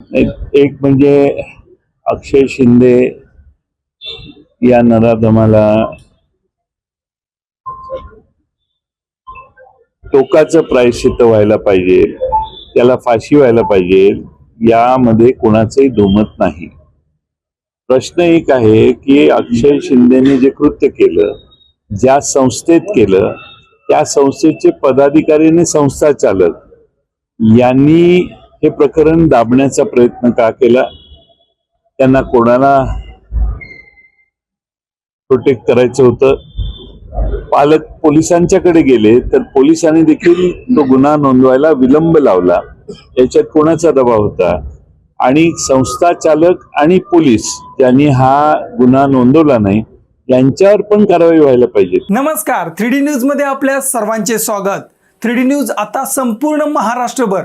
एक म्हणजे अक्षय शिंदे या नराधमाला टोकाचं प्रायश्चित्त व्हायला पाहिजे त्याला फाशी व्हायला पाहिजे यामध्ये कोणाचंही दुमत नाही. प्रश्न एक आहे की अक्षय शिंदेने जे कृत्य केलं ज्या संस्थेत केलं त्या संस्थेचे पदाधिकारी आणि संस्था चालक यांनी हे प्रकरण दाबण्याचा प्रयत्न का केला? त्यांना कोणाला प्रोटेक्ट करायचं होतं? पालक पोलिसांच्याकडे गेले तर पोलिसांनी देखील तो गुन्हा नोंदवायला विलंब लावला. याच्यात कोणाचा दबाव होता? आणि संस्था चालक आणि पोलीस त्यांनी हा गुन्हा नोंदवला नाही यांच्यावर पण कारवाई व्हायला पाहिजे. नमस्कार थ्री डी न्यूजमध्ये आपल्या सर्वांचे स्वागत. थ्री डी न्यूज आता संपूर्ण महाराष्ट्रभर